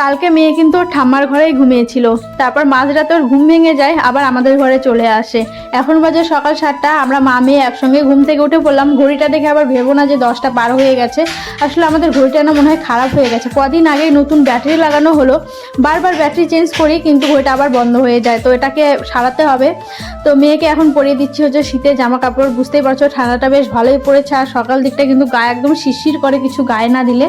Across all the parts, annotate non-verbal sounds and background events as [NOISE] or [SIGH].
কালকে মেয়ে কিন্তু ওর ঠাম্মার ঘরেই ঘুমিয়েছিল। তারপর মাঝরাতে ওর ঘুম ভেঙে যায়, আবার আমাদের ঘরে চলে আসে। এখন বাজে সকাল সাতটা, আমরা মা মেয়ে একসঙ্গে ঘুম থেকে উঠে পড়লাম। ঘড়িটা দেখে আবার ভেবো না যে দশটা পার হয়ে গেছে। আসলে আমাদের ঘড়িটা না মনে হয় খারাপ হয়ে গেছে। কদিন আগেই নতুন ব্যাটারি লাগানো হলো। বারবার ব্যাটারি চেঞ্জ করি, কিন্তু ঘড়িটা আবার বন্ধ হয়ে যায়। তো এটাকে সারাতে হবে। তো মেয়েকে এখন পরিয়ে দিচ্ছি হচ্ছে শীতের জামা কাপড় বুঝতেই পারছ, ঠান্ডাটা বেশ ভালোই পড়েছে। আর সকাল দিকটা কিন্তু গায়ে একদম শিরশির করে কিছু গায়ে না দিলে।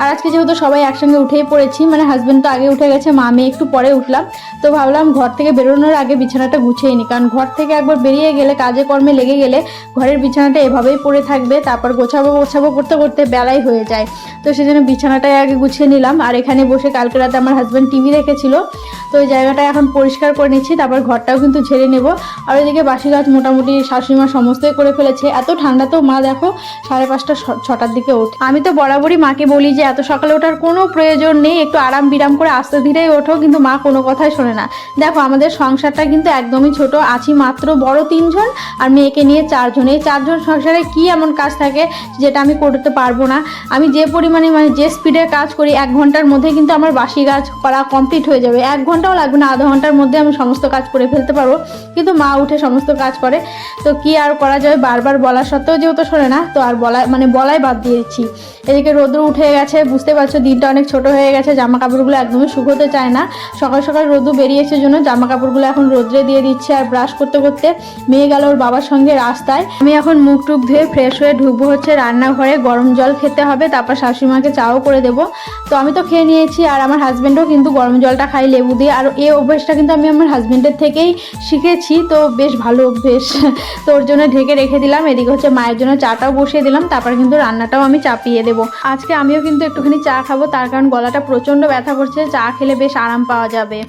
আর আজকে যেহেতু সবাই একসঙ্গে উঠেই পড়েছি মানে হাজব্যান্ড তো আগে উঠে গেছে, মা মেয়ে একটু পরে উঠলাম। তো ভাবলাম ঘর থেকে বেরোনোর আগে বিছানাটা গুছিয়ে নিই কারণ ঘর থেকে একবার বেরিয়ে গেলে, কাজে কর্মে লেগে গেলে ঘরের বিছানাটা এভাবেই পড়ে থাকবে, তারপর গোছাবো গোছাবো করতে করতে বেলাই হয়ে যায়। তো সেজন্য বিছানাটাই আগে গুছিয়ে নিলাম, আর এখানে বসে কালকে রাতে আমার হাজব্যান্ড টিভি দেখেছিল। তো ওই জায়গাটা এখন পরিষ্কার করে নিচ্ছি, তারপর ঘরটাও কিন্তু ঝেড়ে নেব। আর ওইদিকে বাসি গাছ মোটামুটি শাশুড়িমা সমস্তই করে ফেলেছে। এত ঠান্ডা তো, মা দেখো, সাড়ে পাঁচটা ছটার দিকে ওঠে। আমি তো বরাবরই মাকে বলি যে এত সকালে ওঠার কোনো প্রয়োজন নেই, একটু আরাম বিরাম করে আস্তে ধীরেই ওঠো, কিন্তু মা কোনো কথাই শোনে না। দেখো, আমাদের সংসারটা কিন্তু একদমই ছোট, আছি মাত্র বড় তিনজন আর মেয়েকে নিয়ে চারজন। এই চারজন সংসারে কি এমন কাজ থাকে যেটা আমি করতে পারব না? আমি যে পরিমাণে মানে যে স্পিডে কাজ করি, এক ঘণ্টার মধ্যে কিন্তু আমার বাসি কাজ করা কমপ্লিট হয়ে যাবে। এক ঘন্টাও লাগবে না, আধা ঘণ্টার মধ্যে আমি সমস্ত কাজ করে ফেলতে পারব, কিন্তু মা উঠে সমস্ত কাজ করে। তো কি আর করা যাবে বারবার বলা সত্ত্বেও যেহেতু শোনে না, তো আর বলা মানে বলাই বাদ দিয়েছি এদিকে রোদ্র উঠে গেছে বুঝতে পারছ, দিনটা অনেক ছোট হয়ে গেছে জামা কাপড়গুলো একদমই শুকোতে চায় না। সকাল সকাল রোদ্রু বেরিয়েছে জন্য জামা কাপড়গুলো এখন রোদ্রে দিয়ে দিচ্ছে আর ব্রাশ করতে করতে মেয়ে গেল ওর বাবার সঙ্গে রাস্তায়। আমি এখন মুখ টুক ধুয়ে ফ্রেশ হয়ে ঢুকবো হচ্ছে রান্নাঘরে, গরম জল খেতে হবে, তারপর শাশুড়িমাকে চাও করে দেবো। তো আমি তো খেয়ে নিয়েছি আর আমার হাজব্যান্ডও কিন্তু গরম জলটা খাই লেবু দিয়ে, আর এই অভ্যেসটা কিন্তু আমি আমার হাজব্যান্ডের থেকেই শিখেছি, তো বেশ ভালো অভ্যেস। [LAUGHS] তো ওর জন্য ঢেকে রেখে দিলাম, এদিকে হচ্ছে মায়ের জন্য চাটাও বসিয়ে দিলাম, তারপর কিন্তু রান্নাটাও আমি চাপিয়ে দেবো। আজকে আমিও কিন্তু একটুখানি চা খাব, তার কারণ গলাটা প্রচণ্ড ব্যথা করছে, চা খেলে বেশ আরাম পাওয়া যাবে।